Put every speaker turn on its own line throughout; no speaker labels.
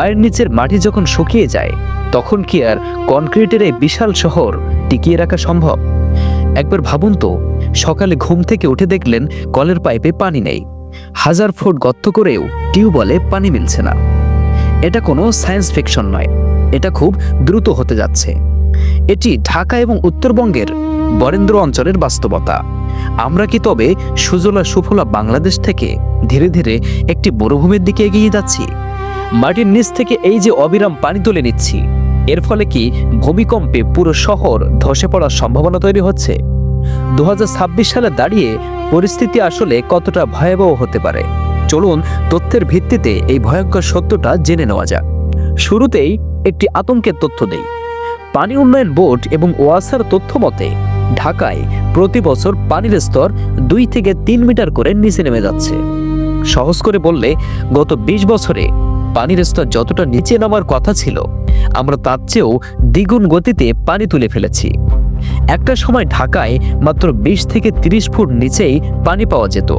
পায়ের নিচের মাটি যখন শুকিয়ে যায়, তখন কি আর কনক্রিটের এই বিশাল শহর টিকিয়ে রাখা সম্ভব? একবার ভাবুন তো, সকালে ঘুম থেকে উঠে দেখলেন কলের পাইপে পানি নেই। হাজার ফুট গর্ত করেও টিউবওয়েলে পানি মিলছে না। এটা কোনো সায়েন্স ফিকশন নয়, এটা খুব দ্রুত হতে যাচ্ছে। এটি ঢাকা এবং উত্তরবঙ্গের বরেন্দ্র অঞ্চলের বাস্তবতা। আমরা কি তবে সুজলা সুফলা বাংলাদেশ থেকে ধীরে ধীরে একটি মরুভূমির দিকে এগিয়ে যাচ্ছি? মাটির নিচ থেকে এই যে অবিরাম পানি তুলে নিচ্ছি, এর ফলে কি ভূমিকম্পে পুরো শহর ধসে পড়ার সম্ভাবনা তৈরি হচ্ছে? দু সালে দাঁড়িয়ে পরিস্থিতি আসলে কতটা ভয়াবহ হতে পারে? চলুন তথ্যের ভিত্তিতে এই ভয়ঙ্কর সত্যটা জেনে নেওয়া যাক। শুরুতেই একটি আতঙ্কের তথ্য দেই। পানি উন্নয়ন বোর্ড এবং ওয়াসার তথ্য মতে, ঢাকায় প্রতি বছর পানির স্তর দুই থেকে তিন মিটার করে নিচে নেমে যাচ্ছে। সহজ করে বললে, গত ২০ বছরে পানির স্তর যতটা নিচে নামার কথা ছিল, আমরা তার চেয়েও দ্বিগুণ গতিতে পানি তুলে ফেলেছি। একটা সময় ঢাকায় মাত্র ২০ থেকে ৩০ ফুট নিচেই পানি পাওয়া যেত।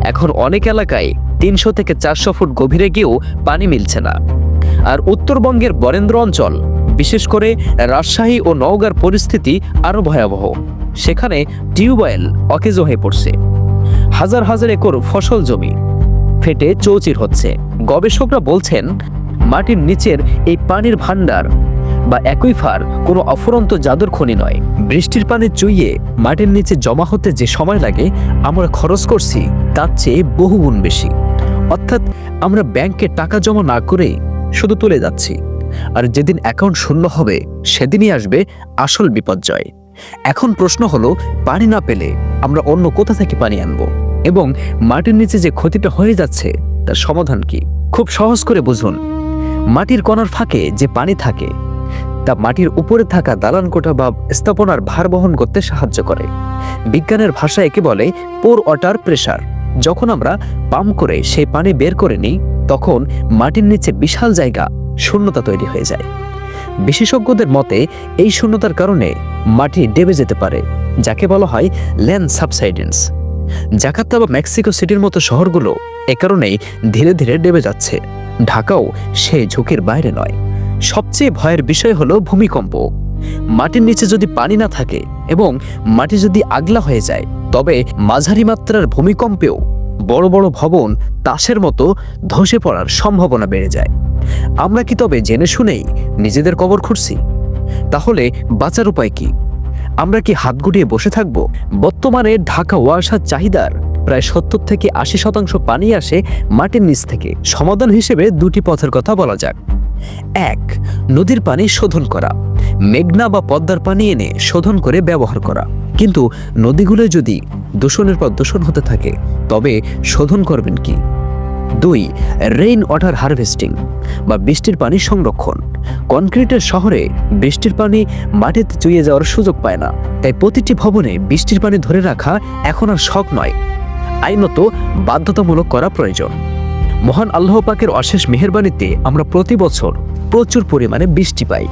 এখন অনেক এলাকায় তিনশো থেকে চারশো ফুট গভীরে গিয়েও পানি মিলছে না। আর উত্তরবঙ্গের বরেন্দ্র অঞ্চল, বিশেষ করে রাজশাহী ও নওগাঁর পরিস্থিতি আরও ভয়াবহ। সেখানে টিউবওয়েল অকেজ হয়ে পড়ছে। হাজার হাজার একর ফসল জমি। ফেটে চৌচির হচ্ছে। গবেষকরা বলছেন, মাটির নিচের এই পানির ভাণ্ডার বা অ্যাকুইফার কোনো অফুরন্ত জাদুর খনি নয়। বৃষ্টির পানি চুইয়ে মাটির নিচে জমা হতে যে সময় লাগে, আমরা খরচ করছি, তার চেয়ে বহুগুণ বেশি। অর্থাৎ আমরা ব্যাংকে টাকা জমা না করেই শুধু তুলে যাচ্ছি। আর যেদিন অ্যাকাউন্ট শূন্য হবে, সেদিনই আসবে আসল বিপর্যয়। এখন প্রশ্ন হলো, পানি না পেলে আমরা অন্য কোথা থেকে পানি আনব? এবং মাটির নিচে যে ক্ষতিটা হয়ে যাচ্ছে, তার সমাধান কি? খুব সহজ করে বুঝুন। মাটির কণার ফাঁকে যে পানি থাকে, তা মাটির উপরে থাকা দালান কোঠা বা স্থাপনার ভার বহন করতে সাহায্য করে। বিজ্ঞানের ভাষায় একে বলে পোর ওয়াটার প্রেসার। যখন আমরা পাম্প করে সেই পানি বের করে নিই, তখন মাটির নিচে বিশাল জায়গা শূন্যতা তৈরি হয়ে যায়। বিশেষজ্ঞদের মতে, এই শূন্যতার কারণে মাটি ডেবে যেতে পারে, যাকে বলা হয় ল্যান্ড সাবসাইডেন্স। জাকার্তা বা মেক্সিকো সিটির মতো শহরগুলো এ কারণেই ধীরে ধীরে ডেবে যাচ্ছে। ঢাকাও সেই ঝুঁকির বাইরে নয়। সবচেয়ে ভয়ের বিষয় হলো ভূমিকম্প। মাটির নিচে যদি পানি না থাকে এবং মাটি যদি আগলা হয়ে যায়, তবে মাঝারি মাত্রার ভূমিকম্পেও বড় বড় ভবন তাসের মতো ধসে পড়ার সম্ভাবনা বেড়ে যায়। আমরা কি তবে জেনে শুনেই নিজেদের কবর খুঁড়ছি? তাহলে বাঁচার উপায় কি? আমরা কি হাত গুটিয়ে বসে থাকব? বর্তমানে ঢাকা ওয়াসার চাহিদার প্রায় সত্তর থেকে আশি শতাংশ পানি আসে মাটির নিচ থেকে। সমাধান হিসেবে দুটি পথের কথা বলা যাক। এক, নদীর পানি শোধন করা। মেঘনা বা পদ্মার পানি এনে শোধন করে ব্যবহার করা। কিন্তু নদীগুলো যদি দূষণের পর দূষণ হতে থাকে, তবে শোধন করবেন কি? দুই রেইন ওয়াটার হারভেস্টিং বা বৃষ্টির পানি সংরক্ষণ। কনক্রিটের শহরে বৃষ্টির পানি মাটিতে চুইয়ে যাওয়ার সুযোগ পায় না। তাই প্রতিটি ভবনে বৃষ্টির পানি ধরে রাখা এখন আর শখ নয়। আইনত বাধ্যতামূলক করা প্রয়োজন। মহান আল্লাহ পাকের অশেষ মেহেরবানিতে আমরা প্রতি বছর প্রচুর পরিমাণে বৃষ্টি পাই।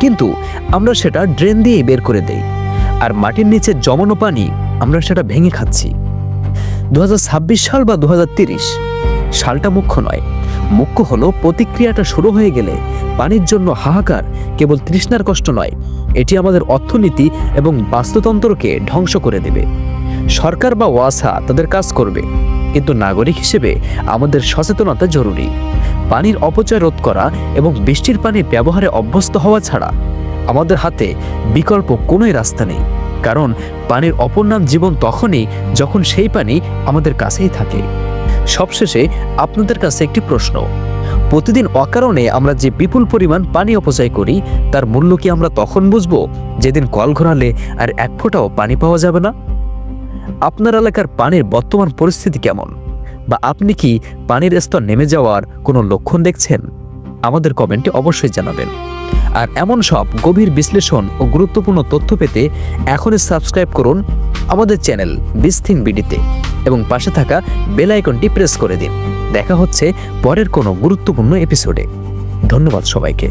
কিন্তু আমরা সেটা ড্রেন দিয়ে বের করে দেই। আর মাটির নিচে জমানো পানি আমরা সেটা ভেঙে খাচ্ছি। দু হাজার ছাব্বিশ সাল বা দু সালটা মুখ্য নয়। মুখ্য হলো প্রতিক্রিয়াটা শুরু হয়ে গেলে পানির জন্য হাহাকার কেবল তৃষ্ণার কষ্ট নয়, এটি আমাদের অর্থনীতি এবং বাস্তুতন্ত্রকে ধ্বংস করে দেবে। সরকার বা ওয়াসা তাদের কাজ করবে, কিন্তু নাগরিক হিসেবে আমাদের সচেতনতা জরুরি। পানির অপচয় রোধ করা এবং বৃষ্টির পানি ব্যবহারে অভ্যস্ত হওয়া ছাড়া আমাদের হাতে বিকল্প কোনোই রাস্তা নেই, কারণ পানির অপর নাম জীবন তখনই যখন সেই পানি আমাদের কাছেই থাকে। সবশেষে আপনাদের কাছে একটি প্রশ্ন। প্রতিদিন অকারণে আমরা যে বিপুল পরিমাণ পানি অপচয় করি, তার মূল্য কি আমরা তখন বুঝব, যেদিন কল ঘোরালে আর এক ফোঁটাও পানি পাওয়া যাবে না? আপনার এলাকার পানির বর্তমান পরিস্থিতি কেমন? বা আপনি কি পানির স্তর নেমে যাওয়ার কোনো লক্ষণ দেখছেন? আমাদের কমেন্টে অবশ্যই জানাবেন। আর এমন সব গভীর বিশ্লেষণ ও গুরুত্বপূর্ণ তথ্য পেতে এখনই সাবস্ক্রাইব করুন আমাদের চ্যানেল বিস্থিং বিডিতে এবং পাশে থাকা বেল আইকনটি প্রেস করে দিন। দেখা হচ্ছে পরের কোনো গুরুত্বপূর্ণ এপিসোডে। ধন্যবাদ সবাইকে।